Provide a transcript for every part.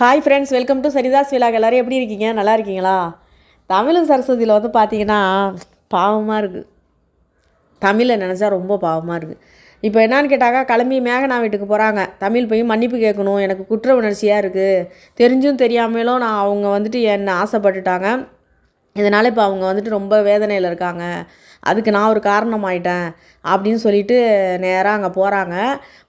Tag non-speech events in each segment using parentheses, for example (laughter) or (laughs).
Hi friends welcome to சரிதாஸ் விழாக் எல்லோரும் எப்படி இருக்கீங்க? நல்லா இருக்கீங்களா? தமிழும் சரஸ்வதியில் வந்து பார்த்தீங்கன்னா பாவமாக இருக்குது தமிழை நினச்சா ரொம்ப பாவமாக இருக்குது இப்போ என்னான்னு கேட்டாக்கா கிளம்பி மேகனா வீட்டுக்கு போகிறாங்க தமிழ் போய் மன்னிப்பு கேட்கணும். எனக்கு குற்ற உணர்ச்சியாக இருக்குது தெரிஞ்சும் தெரியாமலும் நான் அவங்க வந்துட்டு என்னை ஆசைப்பட்டுட்டாங்க. இதனால் இப்போ அவங்க வந்துட்டு ரொம்ப வேதனையில் இருக்காங்க. அதுக்கு நான் ஒரு காரணமாயிட்டேன் அப்படின்னு சொல்லிட்டு நேராக அங்கே போகிறாங்க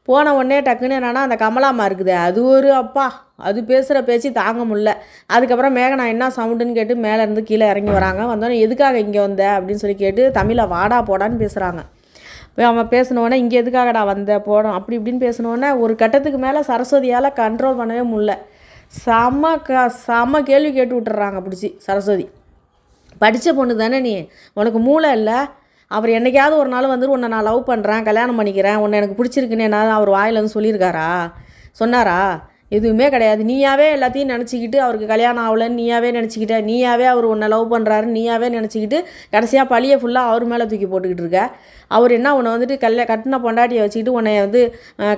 போன உடனே டக்குன்னு என்னென்னா அந்த கமலாமா இருக்குது. அது ஒரு அப்பா. அது பேசுகிற பேச்சு தாங்க முடில அதுக்கப்புறம் மேகனா என்ன சவுண்டுன்னு கேட்டு மேலேருந்து கீழே இறங்கி வராங்க. வந்தோடனே எதுக்காக இங்கே வந்த? அப்படின்னு சொல்லி கேட்டு தமிழை வாடா போடான்னு பேசுகிறாங்க போய் அவன் பேசினோடனே இங்கே எதுக்காகடா வந்த? போடும் அப்படி இப்படின்னு பேசினோடனே ஒரு கட்டத்துக்கு மேலே சரஸ்வதியால் கண்ட்ரோல் பண்ணவே முடில செம்ம க செம்ம கேள்வி கேட்டு விட்டுறாங்க பிடிச்சி சரஸ்வதி. படித்த பொண்ணு தானே நீ? உனக்கு மூளை இல்லை? அவர் என்னைக்காவது ஒரு நாள் வந்துட்டு உன்னை நான் லவ் பண்ணுறேன் கல்யாணம் பண்ணிக்கிறேன் உன்னை எனக்கு பிடிச்சிருக்குன்னு என்ன அவர் வாயில் வந்து சொல்லியிருக்காரா? சொன்னாரா? எதுவுமே கிடையாது. நீயாவே எல்லாத்தையும் நினச்சிக்கிட்டு அவருக்கு கல்யாணம் ஆகலைன்னு நீயாவே நினச்சிக்கிட்ட நீயாவே அவர் உன்னை லவ் பண்ணுறாரு நீயாவே நினச்சிக்கிட்டு கடைசியாக பழியை ஃபுல்லாக அவர் மேலே தூக்கி போட்டுக்கிட்டு இருக்க. அவர் என்ன உன்னை வந்துட்டு கல்ய கட்டின பொண்டாட்டியை வச்சுக்கிட்டு உன்னை வந்து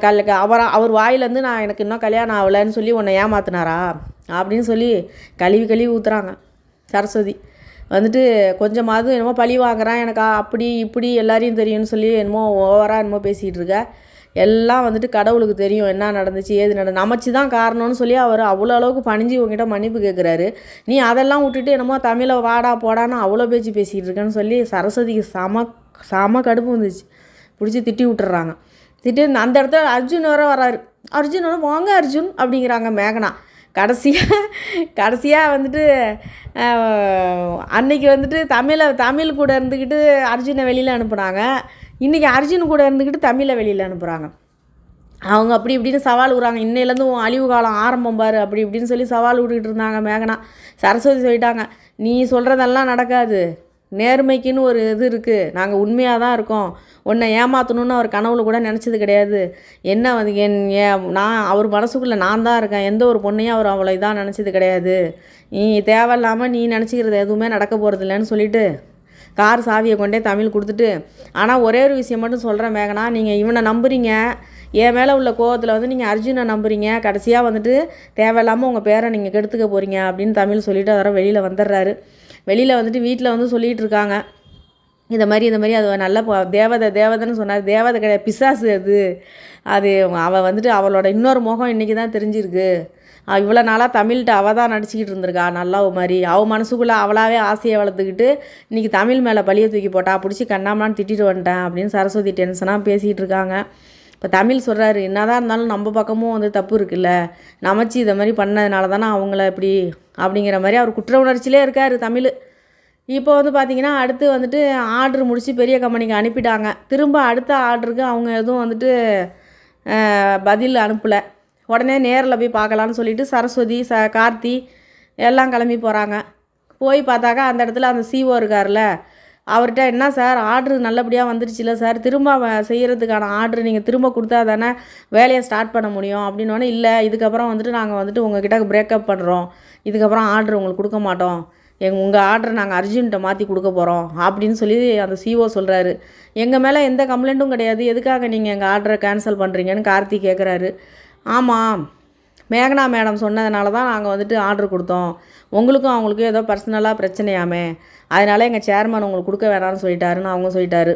கல் அவர் அவர் வாயிலேருந்து நான் எனக்கு இன்னும் கல்யாணம் ஆகலைன்னு சொல்லி உன்னை ஏமாத்தினாரா? அப்படின்னு சொல்லி கழுவி கழுவி ஊற்றுறாங்க சரஸ்வதி. வந்துட்டு கொஞ்சமாவது என்னமோ பழி வாங்குறான் எனக்கு அப்படி இப்படி எல்லாரையும் தெரியும்னு சொல்லி என்னமோ ஓவராக என்னமோ பேசிகிட்டு இருக்க. எல்லாம் வந்துட்டு கடவுளுக்கு தெரியும் என்ன நடந்துச்சு ஏது நட நமச்சு தான் காரணம்னு சொல்லி அவர் அவ்வளோ அளவுக்கு பணிஞ்சு உங்ககிட்ட மன்னிப்பு கேட்குறாரு நீ அதெல்லாம் விட்டுட்டு என்னமோ தமிழை வாடா போடான்னு அவ்வளோ பேச்சு பேசிகிட்டு இருக்கேன்னு சொல்லி சரஸ்வதிக்கு செம செம கடுப்பு வந்துச்சு. பிடிச்சி திட்டி விட்டுறாங்க. திட்டி அந்த இடத்துல அர்ஜுன் வர வராரு. அர்ஜுன் வர வாங்க அர்ஜுன் அப்படிங்கிறாங்க மேகனா. கடைசியாக கடைசியாக வந்துட்டு அன்னைக்கு வந்துட்டு தமிழை தமிழ் கூட இருந்துக்கிட்டு அர்ஜுனை வெளியில் அனுப்புனாங்க. இன்றைக்கி அர்ஜுன் கூட இருந்துக்கிட்டு தமிழை வெளியில் அனுப்புகிறாங்க அவங்க அப்படி இப்படின்னு சவால் விடுறாங்க. இன்னையிலேருந்து உன் அழிவு காலம் ஆரம்பம் பாரு அப்படி இப்படின்னு சொல்லி சவால் விட்டுக்கிட்டு இருந்தாங்க மேகனா. சரஸ்வதி சொல்லிட்டாங்க நீ சொல்கிறதெல்லாம் நடக்காது. நேர்மைக்குன்னு ஒரு இது இருக்குது நாங்கள் உண்மையாக தான் இருக்கோம். உன்னை ஏமாற்றணும்னு அவர் கனவுல கூட நினச்சது கிடையாது. என்ன வந்து என் ஏன் நான் அவர் மனசுக்குள்ளே நான் தான் இருக்கேன். எந்த ஒரு பொண்ணையும் அவர் அவ்வளோ இதாக நினச்சது கிடையாது. நீ தேவையில்லாமல் நீ நினச்சிக்கிறது எதுவுமே நடக்க போகிறது இல்லைன்னு சொல்லிட்டு கார் சாவியை கொண்டே தமிழ் கொடுத்துட்டு ஆனால் ஒரே ஒரு விஷயம் மட்டும் சொல்கிறேன் மேகனா நீங்கள் இவனை நம்புறீங்க. என் மேலே உள்ள கோவத்தில் வந்து நீங்கள் அர்ஜுனை நம்புறீங்க. கடைசியாக வந்துட்டு தேவையில்லாமல் உங்கள் பேரை நீங்கள் கெடுத்துக்க போகிறீங்க அப்படின்னு தமிழ் சொல்லிவிட்டு அதெல்லாம் வெளியில் வந்துடுறாரு. வெளியில் வந்துட்டு வீட்டில் வந்து சொல்லிகிட்டு இருக்காங்க இந்த மாதிரி இந்த மாதிரி அது நல்ல ப- தேவதை தேவதைன்னு சொன்னார். தேவதை கிடையாது பிசாசு அது. அது அவள் வந்துட்டு அவளோட இன்னொரு முகம் இன்றைக்கி தான் தெரிஞ்சிருக்கு. இவ்வளோ நாளாக தமிழ்கிட்ட அவள் தான் நடிச்சிக்கிட்டு இருந்திருக்கா நல்லா மாதிரி. அவள் மனசுக்குள்ளே அவளாவே ஆசையை வளர்த்துக்கிட்டு இன்றைக்கி தமிழ் மேலே பழியை தூக்கி போட்டா பிடிச்சி கண்ணாமலான்னு திட்டிட்டு வந்துட்டேன் அப்படின்னு சரஸ்வதி டென்ஷனாக பேசிகிட்டு இருக்காங்க இப்போ தமிழ் சொல்கிறாரு என்னதான் இருந்தாலும் நம்ம பக்கமும் வந்து தப்பு இருக்குல்ல? நமச்சு இதை மாதிரி பண்ணதுனால தானே அவங்கள இப்படி அப்படிங்கிற மாதிரி அவர் குற்ற உணர்ச்சியிலே இருக்கார் தமிழ். இப்போ வந்து பார்த்திங்கன்னா அடுத்து வந்துட்டு ஆர்டர் முடித்து பெரிய கம்பெனிக்கு அனுப்பிட்டாங்க. திரும்ப அடுத்த ஆர்டருக்கு அவங்க எதுவும் வந்துட்டு பதில் அனுப்பலை. உடனே நேரில் போய் பார்க்கலான்னு சொல்லிட்டு சரஸ்வதி ச கார்த்தி எல்லாம் கிளம்பி போகிறாங்க போய் பார்த்தாக்கா அந்த இடத்துல அந்த சிஓ இருக்கார்ல அவர்கிட்ட என்ன சார் ஆர்டர் நல்லபடியாக வந்துருச்சுல சார்? திரும்ப செய்கிறதுக்கான ஆர்டர் நீங்கள் திரும்ப கொடுத்தா தானே வேலையை ஸ்டார்ட் பண்ண முடியும்? அப்படின்னோடனே இல்லை இதுக்கப்புறம் வந்துட்டு நாங்கள் வந்துட்டு உங்ககிட்ட பிரேக்கப் பண்ணுறோம் இதுக்கப்புறம் ஆர்டர் உங்களுக்கு கொடுக்க மாட்டோம். எங் உங்கள் ஆர்டரை நாங்கள் அர்ஜுன்கிட்ட மாற்றி கொடுக்க போகிறோம் அப்படின்னு சொல்லி அந்த சிஓ சொல்கிறாரு எங்கள் மேலே எந்த கம்ப்ளைண்ட்டும் கிடையாது. எதுக்காக நீங்கள் எங்கள் ஆர்டரை கேன்சல் பண்ணுறீங்கன்னு கார்த்தி கேட்குறாரு ஆமாம். மேகனா மேடம் சொன்னதுனால தான் நாங்கள் வந்துட்டு ஆர்டர் கொடுத்தோம். உங்களுக்கும் அவங்களுக்கும் ஏதோ பர்சனலாக பிரச்சனையாமே. அதனால எங்கள் சேர்மன் உங்களுக்கு கொடுக்க வேணாம்னு சொல்லிட்டாருன்னு அவங்க சொல்லிட்டாரு.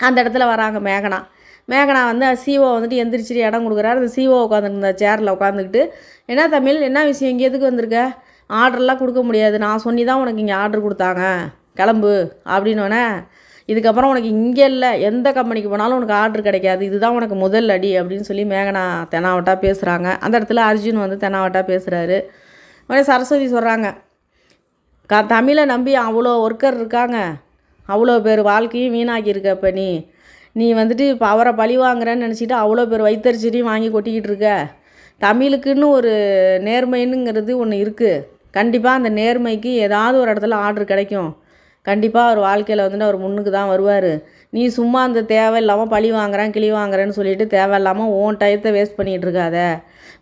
அந்த இடத்துல வராங்க மேகனா. மேகனா வந்து சிஓ வந்துட்டு எந்திரிச்சிட்டு இடம் கொடுக்குறாரு. அந்த சிஓ உட்காந்துருந்த சேரில் உட்காந்துக்கிட்டு என்ன தமிழ் என்ன விஷயம்? இங்கே எதுக்கு வந்திருக்க? ஆர்டர்லாம் கொடுக்க முடியாது. நான் சொல்லி தான் உனக்கு இங்கே ஆர்டர் கொடுத்தாங்க. கிளம்பு. அப்படின்னோடனே இதுக்கப்புறம் உனக்கு இங்கே இல்லை எந்த கம்பெனிக்கு போனாலும் உனக்கு ஆர்டர் கிடைக்காது. இதுதான் உனக்கு முதல் அடி அப்படின்னு சொல்லி மேகனா தெனாவட்டா பேசுகிறாங்க அந்த இடத்துல அர்ஜுன் வந்து தெனாவட்டா பேசுகிறாரு உடனே சரஸ்வதி சொல்கிறாங்க க தமிழை நம்பி அவ்வளோ ஒர்க்கர் இருக்காங்க. அவ்வளோ பேர் வாழ்க்கையும் வீணாக்கியிருக்க இப்போ நீ. நீ வந்துட்டு இப்போ அவரை பழி வாங்குறேன்னு நினச்சிட்டு அவ்வளோ பேர் வைத்தறிச்சலையும் வாங்கி கொட்டிக்கிட்டு இருக்க. தமிழுக்குன்னு ஒரு நேர்மைன்னுங்கிறது ஒன்று இருக்குது கண்டிப்பாக அந்த நேர்மைக்கு ஏதாவது ஒரு இடத்துல ஆர்டர் கிடைக்கும். கண்டிப்பாக அவர் வாழ்க்கையில் வந்துட்டு அவர் முன்னுக்கு தான் வருவார். நீ சும்மா அந்த தேவையில்லாமல் பழி வாங்குறேன் கிளி வாங்குறேன்னு சொல்லிட்டு தேவையில்லாமல் உன் டயத்தை வேஸ்ட் பண்ணிகிட்டு இருக்காத.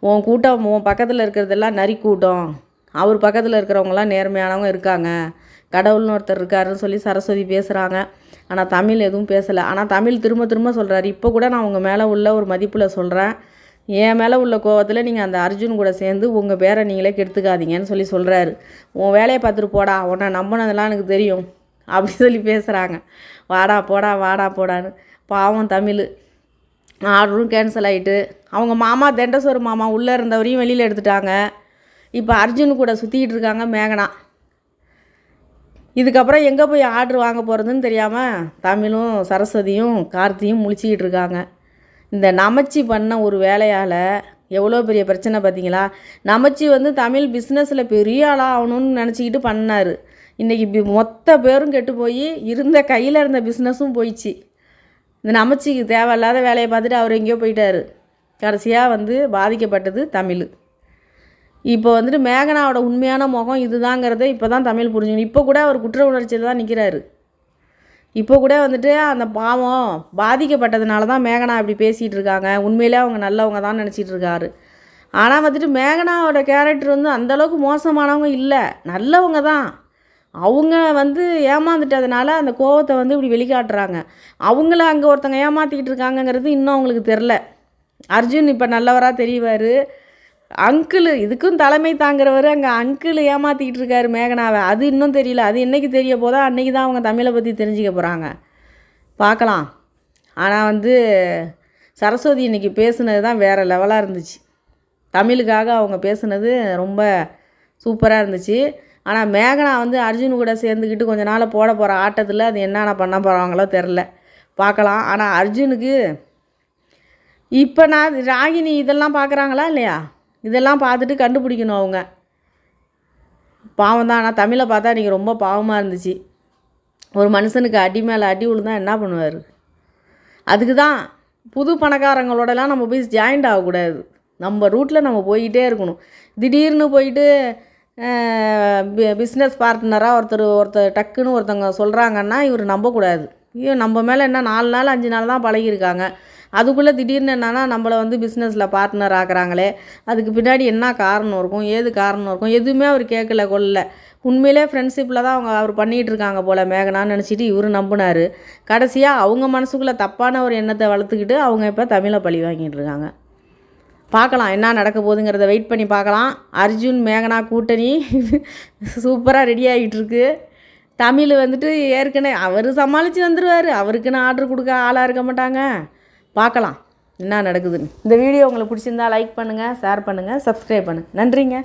உன் கூட்டம் உன் பக்கத்தில் இருக்கிறதெல்லாம் நரி கூட்டம் அவர் பக்கத்தில் இருக்கிறவங்களாம் நேர்மையானவங்க இருக்காங்க. கடவுள்னு ஒருத்தர் இருக்காருன்னு சொல்லி சரஸ்வதி பேசுகிறாங்க ஆனால் தமிழ் எதுவும் பேசலை. ஆனால் தமிழ் திரும்ப திரும்ப சொல்கிறாரு இப்போ கூட நான் உங்கள் மேலே உள்ள ஒரு மதிப்பில் சொல்கிறேன் என் மேலே உள்ள கோவத்தில் நீங்கள் அந்த அர்ஜுன் கூட சேர்ந்து உங்கள் பேரை நீங்களே கெடுத்துக்காதீங்கன்னு சொல்லி சொல்கிறாரு உன் வேலையை பார்த்துட்டு போடா உன்னை நம்பினதெல்லாம் எனக்கு தெரியும். அப்படி சொல்லி பேசுகிறாங்க வாடா போடா வாடா போடான்னு. பாவம் தமிழ். ஆர்டரும் கேன்சல் ஆகிட்டு அவங்க மாமா தெண்டசோர் மாமா உள்ளே இருந்தவரையும் வெளியில் எடுத்துட்டாங்க. இப்போ அர்ஜுன் கூட சுற்றிக்கிட்டு இருக்காங்க மேகனா. இதுக்கப்புறம் எங்கே போய் ஆர்டர் வாங்க போகிறதுன்னு தெரியாமல் தமிழும் சரஸ்வதியும் கார்த்தியும் முழிச்சிக்கிட்டு இருக்காங்க. இந்த நமச்சி பண்ண ஒரு வேலையால் எவ்வளோ பெரிய பிரச்சனை பார்த்தீங்களா நமச்சி வந்து தமிழ் பிஸ்னஸில் பெரிய ஆளாக ஆகணும்னு நினச்சிக்கிட்டு பண்ணார். இன்றைக்கி மொத்த பேரும் கெட்டு போய் இருந்த கையில் இருந்த பிஸ்னஸும் போயிடுச்சு இந்த நமச்சிக்கு தேவையில்லாத வேலையை பார்த்துட்டு அவர் எங்கேயோ போயிட்டார். கடைசியாக வந்து பாதிக்கப்பட்டது தமிழ். இப்போ வந்துட்டு மேகனாவோட உண்மையான முகம் இதுதாங்கிறத இப்போ தான் தமிழ் புரிஞ்சுக்கணும். இப்போ கூட அவர் குற்ற உணர்ச்சியில் தான் நிற்கிறாரு இப்போ கூட வந்துட்டு அந்த பாவம் பாதிக்கப்பட்டதுனால தான் மேகனா இப்படி பேசிகிட்டு இருக்காங்க உண்மையிலே அவங்க நல்லவங்க தான் நினச்சிட்டு இருக்காரு ஆனால் வந்துட்டு மேகனாவோட கேரக்டர் வந்து அந்தளவுக்கு மோசமானவங்க இல்லை. நல்லவங்க தான். அவங்க வந்து ஏமாந்துட்டதுனால அந்த கோவத்தை வந்து இப்படி வெளிக்காட்டுறாங்க. அவங்கள அங்கே ஒருத்தங்க ஏமாற்றிக்கிட்டு இருக்காங்கங்கிறது இன்னும் அவங்களுக்கு தெரில. அர்ஜுன் இப்போ நல்லவராக தெரியவார் அங்கிள் இதுக்கும் தலைமை தாங்குறவர் அங்கே அங்கிள் ஏமாற்றிக்கிட்டு இருக்காரு மேகனாவை. அது இன்னும் தெரியல. அது இன்றைக்கி தெரிய போதோ அன்றைக்கி தான் அவங்க தமிழை பற்றி தெரிஞ்சுக்க போகிறாங்க பார்க்கலாம். ஆனால் வந்து சரஸ்வதி இன்னைக்கு பேசுனது தான் வேறு லெவலாக இருந்துச்சு. தமிழுக்காக அவங்க பேசுனது ரொம்ப சூப்பராக இருந்துச்சு. ஆனால் மேகனா வந்து அர்ஜுன் கூட சேர்ந்துக்கிட்டு கொஞ்ச நாள் போட போகிற ஆட்டத்தில் அது என்னென்ன பண்ண போகிறாங்களோ தெரில பார்க்கலாம். ஆனால் அர்ஜுனுக்கு இப்போ நான் ராகினி இதெல்லாம் பார்க்குறாங்களா இல்லையா? இதெல்லாம் பார்த்துட்டு கண்டுபிடிக்கணும் அவங்க. பாவம் தான் ஆனால் தமிழை பார்த்தா இன்றைக்கி ரொம்ப பாவமாக இருந்துச்சு. ஒரு மனுஷனுக்கு அடி மேலே அடி விழுந்தா என்ன பண்ணுவார்? அதுக்கு தான் புது பணக்காரங்களோடலாம் நம்ம போய் ஜாயிண்ட் ஆகக்கூடாது. நம்ம ரூட்டில் நம்ம போய்கிட்டே இருக்கணும். திடீர்னு போயிட்டு பிஸ்னஸ் பார்ட்னராக ஒருத்தர் ஒருத்தர் டக்குன்னு ஒருத்தவங்க சொல்கிறாங்கன்னா இவர் நம்பக்கூடாது. ஐயோ நம்ம மேலே என்ன நாலு நாள் அஞ்சு நாள் தான் பழகியிருக்காங்க. அதுக்குள்ளே திடீர்னு என்னன்னா நம்மளை வந்து பிஸ்னஸில் பார்ட்னர் ஆக்குறாங்களே அதுக்கு பின்னாடி என்ன காரணம் இருக்கும் ஏது காரணம் இருக்கும் எதுவுமே அவர் கேட்கல கொள்ளல உண்மையிலே ஃப்ரெண்ட்ஷிப்பில் தான் அவங்க அவர் பண்ணிகிட்டு இருக்காங்க போல் மேகனான்னு நினச்சிட்டு இவர் நம்பினார். கடைசியாக அவங்க மனசுக்குள்ளே தப்பான ஒரு எண்ணத்தை வளர்த்துக்கிட்டு அவங்க இப்போ தமிழை பழி வாங்கிட்டு இருக்காங்க. பார்க்கலாம் என்ன நடக்க போகுதுங்கிறத வெயிட் பண்ணி பார்க்கலாம். அர்ஜுன் மேகனா கூட்டணி (laughs) சூப்பராக ரெடி ஆகிட்டு இருக்கு. தமிழ் வந்துட்டு ஏற்கனவே அவர் சமாளித்து வந்துடுவார் அவருக்குன்னு ஆர்டர் கொடுக்க ஆளாக இருக்க மாட்டாங்க. பார்க்கலாம். என்ன நடக்குதுன்னு. இந்த வீடியோ உங்களுக்கு பிடிச்சிருந்தா லைக் பண்ணுங்கள் ஷேர் பண்ணுங்கள் சப்ஸ்கிரைப் பண்ணுங்கள் நன்றிங்க.